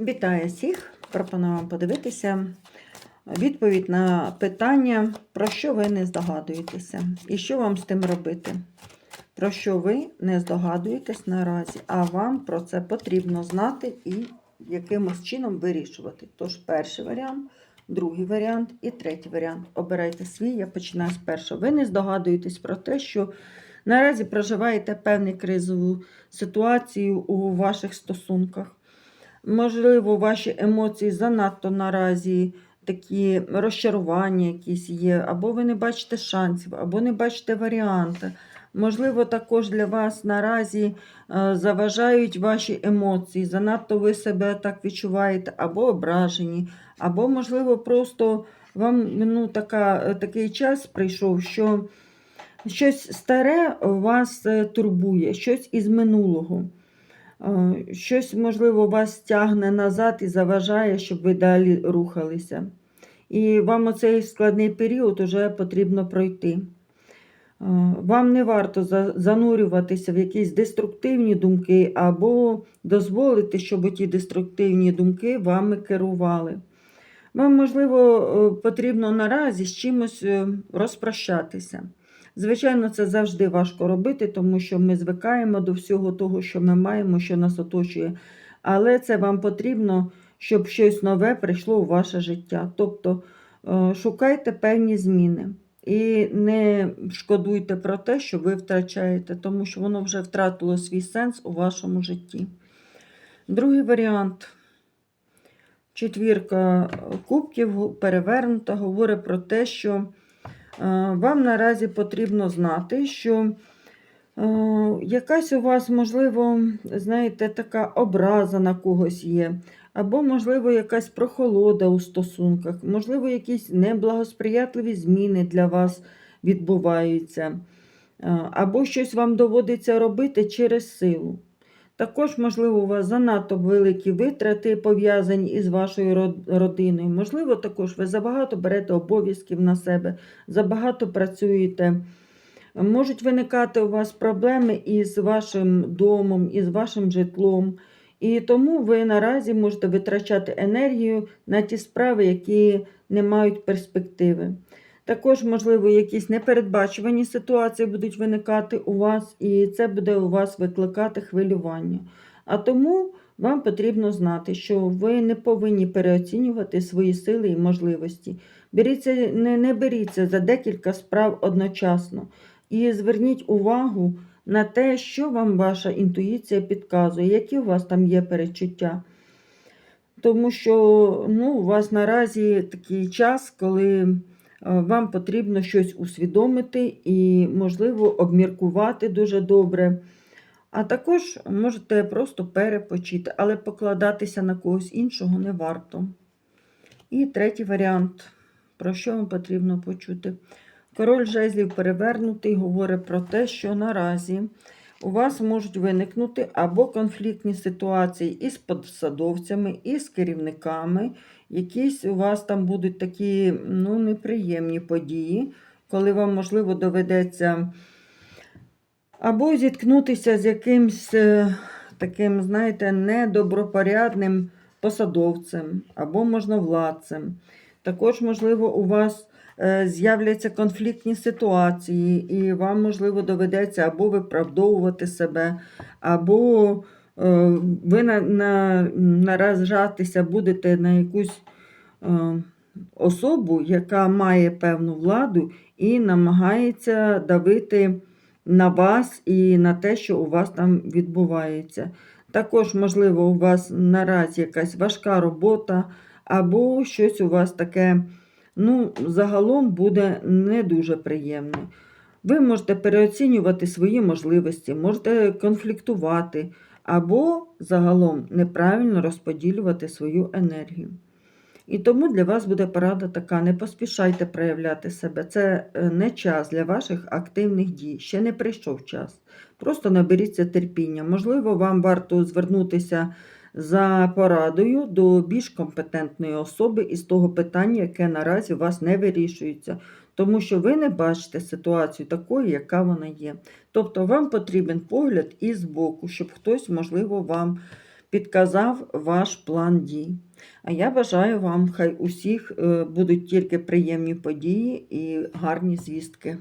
Вітаю всіх! Пропоную вам подивитися відповідь на питання, про що ви не здогадуєтеся, і що вам з тим робити. Про що ви не здогадуєтесь наразі, а вам про це потрібно знати і якимось чином вирішувати. Тож, перший варіант, другий варіант і третій варіант. Обирайте свій, я починаю з першого. Ви не здогадуєтесь про те, що наразі проживаєте певну кризову ситуацію у ваших стосунках. Можливо, ваші емоції занадто наразі такі розчарування якісь є, або ви не бачите шансів, або не бачите варіанти. Можливо, також для вас наразі е, заважають ваші емоції, занадто ви себе так відчуваєте, або ображені, або, можливо, просто вам ну, така, е, такий час прийшов, що щось старе вас е, турбує, щось із минулого. Е, Щось, можливо, вас тягне назад і заважає, щоб ви далі рухалися. І вам оцей складний період вже потрібно пройти. Е, Вам не варто занурюватися в якісь деструктивні думки або дозволити, щоб ті деструктивні думки вами керували. Вам, можливо, е, потрібно наразі з чимось розпрощатися. Звичайно, це завжди важко робити, тому що ми звикаємо до всього того, що ми маємо, що нас оточує. Але це вам потрібно, щоб щось нове прийшло у ваше життя. Тобто е, шукайте певні зміни і не шкодуйте про те, що ви втрачаєте, тому що воно вже втратило свій сенс у вашому житті. Другий варіант. Четвірка кубків перевернута, говорить про те, що вам наразі потрібно знати, що е, якась у вас, можливо, знаєте, така образа на когось є, або, можливо, якась прохолода у стосунках, можливо, якісь неблагосприятливі зміни для вас відбуваються, е, або щось вам доводиться робити через силу. Також, можливо, у вас занадто великі витрати пов'язані із вашою родиною. Можливо, також ви забагато берете обов'язків на себе, забагато працюєте. Можуть виникати у вас проблеми із вашим домом, із вашим житлом. І тому ви наразі можете витрачати енергію на ті справи, які не мають перспективи. Також, можливо, якісь непередбачувані ситуації будуть виникати у вас, і це буде у вас викликати хвилювання. А тому вам потрібно знати, що ви не повинні переоцінювати свої сили і можливості. Беріться, не, не беріться за декілька справ одночасно. І зверніть увагу на те, що вам ваша інтуїція підказує, які у вас там є перечуття. Тому що ну, у вас наразі такий час, коли вам потрібно щось усвідомити і, можливо, обміркувати дуже добре. А також можете просто перепочити, але покладатися на когось іншого не варто. І третій варіант, про що вам потрібно почути. Король жезлів перевернутий говорить про те, що наразі у вас можуть виникнути або конфліктні ситуації із посадовцями, і з керівниками. Якісь у вас там будуть такі ну, неприємні події, коли вам, можливо, доведеться або зіткнутися з якимсь е, таким, знаєте, недобропорядним посадовцем або можновладцем. Також, можливо, у вас з'являться конфліктні ситуації, і вам, можливо, доведеться або виправдовувати себе, або е, ви на, на, наражатися будете на якусь е, особу, яка має певну владу і намагається давити на вас і на те, що у вас там відбувається. Також, можливо, у вас наразі якась важка робота, або щось у вас таке, ну, загалом буде не дуже приємне. Ви можете переоцінювати свої можливості, можете конфліктувати, або загалом неправильно розподілювати свою енергію. І тому для вас буде порада така: не поспішайте проявляти себе. Це е, не час для ваших активних дій. Ще не прийшов час. Просто наберіться терпіння. Можливо, вам варто звернутися за порадою до більш компетентної особи із того питання, яке наразі у вас не вирішується. Тому що ви не бачите ситуацію такою, яка вона є. Тобто вам потрібен погляд із боку, щоб хтось, можливо, вам підказав ваш план дій. А я бажаю вам, хай усіх е, будуть тільки приємні події і гарні звістки.